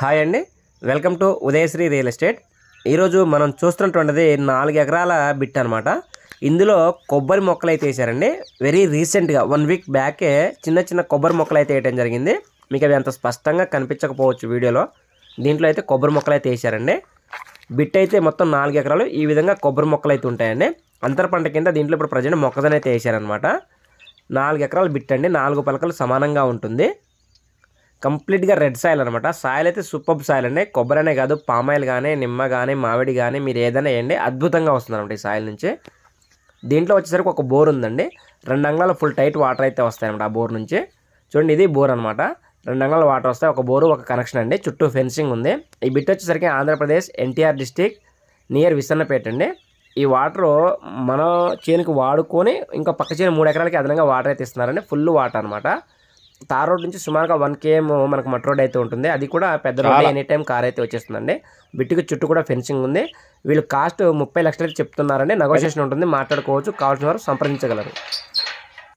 Hi అండి. Welcome to Udayasri real estate. ఈరోజు మనం చూస్తున్నటువంటిది నాలుగు ఎకరాల బిట్ అనమాట ఇందులో కొబ్బరి మొక్కలు అయితే వేసారండి వెరీ రీసెంట్గా వన్ వీక్ బ్యాకే చిన్న చిన్న కొబ్బరి మొక్కలు అయితే వేయడం జరిగింది. మీకు అవి అంత స్పష్టంగా కనిపించకపోవచ్చు వీడియోలో. దీంట్లో అయితే కొబ్బరి మొక్కలు అయితే వేసారండి బిట్ అయితే మొత్తం నాలుగు ఎకరాలు. ఈ విధంగా కొబ్బరి మొక్కలు అయితే ఉంటాయండి. అంతర పంట కింద దీంట్లో ఇప్పుడు ప్రజెంట్ మొక్కజొన్న అయితే వేసారనమాట నాలుగు ఎకరాలు బిట్ అండి. నాలుగు పలకలు సమానంగా ఉంటుంది. కంప్లీట్గా రెడ్ సాయిల్ అనమాట. సాయిల్ అయితే సూపర్ సాయిల్ అండి. కొబ్బరి అనే కాదు పామాయిల్ కానీ నిమ్మ కానీ మామిడి కానీ మీరు ఏదైనా వేయండి. అద్భుతంగా వస్తుంది అనమాట ఈ సాయిల్ నుంచి. దీంట్లో వచ్చేసరికి ఒక బోర్ ఉందండి. రెండు అంగళాలు ఫుల్ టైట్ వాటర్ అయితే వస్తాయన్నమాట ఆ బోర్ నుంచి. చూడండి ఇది బోర్ అనమాట. రెండు అంగళాల వాటర్ వస్తాయి. ఒక బోరు ఒక కనెక్షన్ అండి. చుట్టూ ఫెన్సింగ్ ఉంది. ఈ బిట్ వచ్చేసరికి Andhra Pradesh NTR district near Visannapeta అండి. ఈ వాటర్ మన చేనుకి వాడుకొని ఇంకా పక్క చేను మూడు ఎకరాలకి అదనంగా వాటర్ అయితే ఇస్తున్నారండి. ఫుల్ వాటర్ అనమాట. తార్ రోడ్ నుంచి సుమారుగా వన్ కేఎం మనకు మట్ రోడ్ అయితే ఉంటుంది. అది కూడా పెద్ద రోడ్ ఎనీ టైం కార్ అయితే వచ్చేస్తుందండి. బిట్టుకి చుట్టూ కూడా ఫెన్సింగ్ ఉంది. వీళ్ళు కాస్ట్ ముప్పై లక్షలు అయితే చెప్తున్నారండి నెగోషియేషన్ ఉంటుంది. మాట్లాడుకోవచ్చు. కావాల్సిన వారు సంప్రదించగలరు.